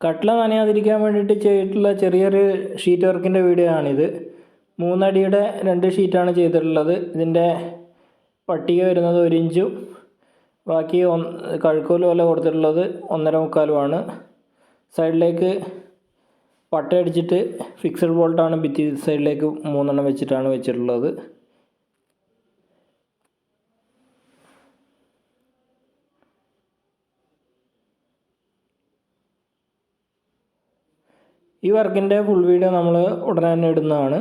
കട്ടില നനയാതിരിക്കാൻ വേണ്ടിയിട്ട് ചെയ്തിട്ടുള്ള ചെറിയൊരു ഷീറ്റ് വർക്കിന്റെ വീഡിയോ ആണിത്. മൂന്നടിയുടെ രണ്ട് ഷീറ്റാണ് ചെയ്തിട്ടുള്ളത്. ഇതിന്റെ പട്ടിക വരുന്നത് ഒരു ഇഞ്ചും ബാക്കി ഒന്ന് കഴുക്കോൽ പോലെ കൊടുത്തിട്ടുള്ളത് ഒന്നര മുക്കാലുമാണ്. സൈഡിലേക്ക് പട്ടയടിച്ചിട്ട് ഫിക്സഡ് ബോൾട്ടാണ് ഭിത്തി സൈഡിലേക്ക് മൂന്നെണ്ണം വെച്ചിട്ടാണ് വെച്ചിട്ടുള്ളത്. ഈ വർക്കിന്റെ ഫുൾ വീഡിയോ നമ്മൾ ഉടനെ തന്നെ ഇടുന്നതാണ്.